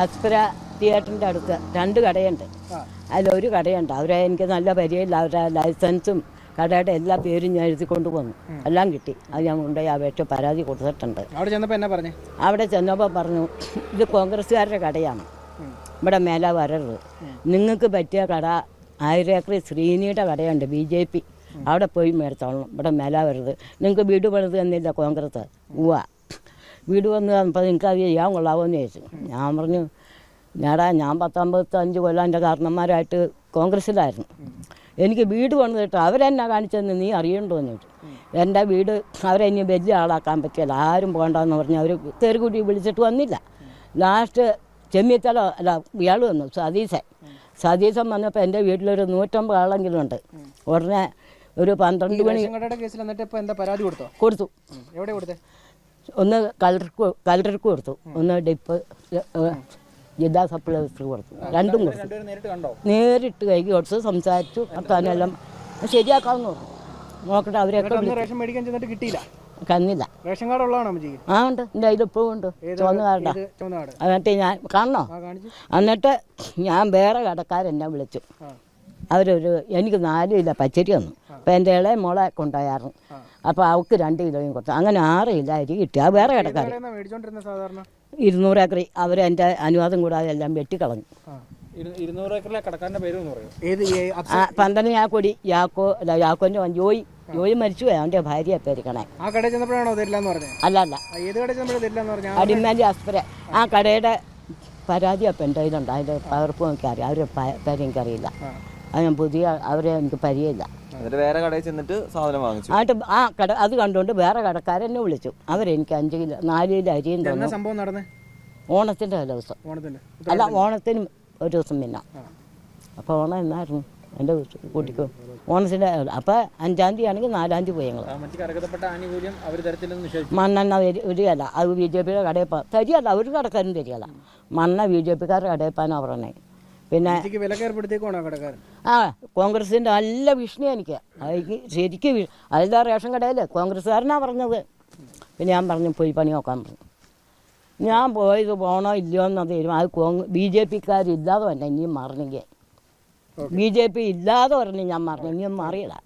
ആസ്പര തിയേറ്ററിന്റെ അടുത്ത് രണ്ട് കടയുണ്ട്. അതിലൊരു കടയുണ്ട്. അവരെ എനിക്ക് നല്ല പരിചയമില്ല. അവരുടെ ലൈസൻസും കടയുടെ എല്ലാ പേരും ഞാൻ എഴുതി കൊണ്ടുവന്നു എല്ലാം കിട്ടി. അത് ഞാൻ കൊണ്ടുപോയി അപേക്ഷ പരാതി കൊടുത്തിട്ടുണ്ട്. അവിടെ ചെന്നപ്പോൾ എന്നാ പറഞ്ഞു? അവിടെ ചെന്നപ്പോൾ പറഞ്ഞു ഇത് കോൺഗ്രസ്സുകാരുടെ കടയാണ്. ഇവിടെ മേല വരരുത്. നിങ്ങൾക്ക് പറ്റിയ കട ആയിരേക്കറി ശ്രീനിയുടെ കടയുണ്ട് ബി ജെ പി. അവിടെ പോയി മേടിച്ചോളണം. ഇവിടെ മേല വരരുത്. നിങ്ങൾക്ക് വീട് പണിത് തന്നില്ല കോൺഗ്രസ് ഉവ്വ. വീട് വന്ന് തന്നപ്പോൾ നിങ്ങൾക്ക് അത് ചെയ്യാൻ കൊള്ളാമോയെന്ന് ചോദിച്ചു. ഞാൻ പറഞ്ഞു ഞാടാ ഞാൻ പത്തൊമ്പത്തഞ്ച് കൊല്ലം എന്റെ കാരണന്മാരായിട്ട് കോൺഗ്രസ്സിലായിരുന്നു. എനിക്ക് വീട് വന്നു പണിതിട്ട് അവരെന്നാ കാണിച്ചതെന്ന് നീ അറിയണ്ടോ എന്ന് ചോദിച്ചു. എന്റെ വീട് അവരെ ഇനി വലിയ ആളാക്കാൻ പറ്റില്ല ആരും പോകണ്ടെന്ന് പറഞ്ഞ് അവർ തെരുകൂടി വിളിച്ചിട്ട് വന്നില്ല. ലാസ്റ്റ് ചെമ്മിത്തല അല്ല ഇയാൾ വന്നു സതീശൻ. സതീശൻ വന്നപ്പോൾ എന്റെ വീട്ടിലൊരു നൂറ്റമ്പത് ആളെങ്കിലും ഉണ്ട്. ഉടനെ ഒരു പന്ത്രണ്ട് മണി കേസിൽ എന്നിട്ട് ഇപ്പോൾ എന്താ പരാതി കൊടുത്തോ? കൊടുത്തു. എവിടെ കൊടുത്തേ? ഒന്ന് കളർക്ക് കളർക്ക് കൊടുത്തു. ഒന്ന് ഡിപ്പ് ജിദ്ദാ സപ്ലൈസ് കൊടുത്തു. രണ്ടും കൊടുത്തു. നേരിട്ട് കൈ കൊടുത്തു സംസാരിച്ചു വർത്താനെല്ലാം ശരിയാക്കാമെന്ന് നോക്കട്ടെ അവരെയൊക്കെ റേഷൻ മേടിക്കാൻ ചെന്നിട്ട് കിട്ടിയില്ല? കന്നില്ല. റേഷൻ കാർഡ് ഉള്ളതാണോ ആ ഉണ്ട്. എന്റെ ഇപ്പോഴും ഉണ്ട്. ചുവന്ന കാർഡാ. എന്നിട്ട് ഞാൻ കാണണോ? എന്നിട്ട് ഞാൻ വേറെ കടക്കാരെന്നെ വിളിച്ചു. അവരൊരു എനിക്ക് നാല് കിലോ പച്ചരി തന്നു. അപ്പം എന്റെ ഇളയ മോളെ കൊണ്ടുപോയായിരുന്നു. അപ്പോൾ അവൾക്ക് രണ്ട് കിലോയും കൊടുത്തു. അങ്ങനെ ആറ് കിലോ അരി കിട്ടി. അത് വേറെ കിടക്കാറ് ഇരുന്നൂറ് ഏക്കറി. അവർ എന്റെ അനുവാദം കൂടാതെ എല്ലാം വെട്ടിക്കളഞ്ഞു യാക്കോടി പന്തന് ഞാക്കൊടി യാക്കോ അല്ല യാക്കോന്റെ ജോയി. ജോയി മരിച്ചു പോയി അവന്റെ ഭാര്യ പേരിക്കണേ ആ കടയിൽ ചെന്നപ്പോഴാണോ തരില്ലെന്ന് പറഞ്ഞത് അല്ല അല്ല. ആ, ഏത് കടയിൽ ചെന്നപ്പോഴും തരില്ലെന്ന് പറഞ്ഞാൽ അടിമാലി ആസ്പര ആ കടയുടെ പരാതി അപ്പം എന്റെ കയ്യിലുണ്ട്. അതിന്റെ പകർപ്പ് എനിക്കറിയാം അവരുടെ പ- പേര് എനിക്കറിയില്ല അത് ഞാൻ പുതിയ അവരെ എനിക്ക് പരിചയമില്ല. എന്നിട്ട് വേറെ കടയിൽ ചെന്നിട്ട് സാധനം വാങ്ങിച്ചു. ആയിട്ട് ആ കട അത് കണ്ടുകൊണ്ട് വേറെ കടക്കാരെന്നെ വിളിച്ചു. അവരെനിക്ക് അഞ്ച് കിലോ നാല് കിലോ അരിയും തന്നു. സംഭവം നടന്നേ? ഓണത്തിന്റെ ദിവസം അല്ല ഓണത്തിന് ഒരു ദിവസം പിന്നെ അപ്പോൾ ഓണം എന്നായിരുന്നു? എന്റെ കുട്ടിക്ക് ഓണത്തിന്റെ അപ്പോൾ അഞ്ചാം തീയതി ആണെങ്കിൽ നാലാം തീയതി പോയി ഞങ്ങൾ മണ്ണെണ്ണ വരി- വരികയല്ല അത് ബി ജെ പിയുടെ കടയിൽ പോ തരികയല്ല ഒരു കടക്കാരും തരികയല്ല. മണ്ണ ബി ജെ പിക്കാരുടെ കടയിൽ പോകാനാണ് പറഞ്ഞത് പിന്നെ ആ കോൺഗ്രസിന്റെ നല്ല ഭീഷണി എനിക്ക്. എനിക്ക് ശരിക്കും അതിന്റെ റേഷൻ കടയിൽ കോൺഗ്രസ്സുകാരനാ പറഞ്ഞത്. പിന്നെ ഞാൻ പറഞ്ഞു പോയി പണി നോക്കാൻ പറഞ്ഞു ഞാൻ പോയത് പോണോ ഇല്ലയോ എന്ന തീരുമാനം. അത് കോൺഗ്രസ് ബി ജെ പിക്കാരില്ലാതെ തന്നെ ഇനിയും മറന്നെങ്കിൽ ബി ജെ പി ഇല്ലാതെ പറഞ്ഞു ഞാൻ മറന്നു. ഇനിയും മാറിയില്ല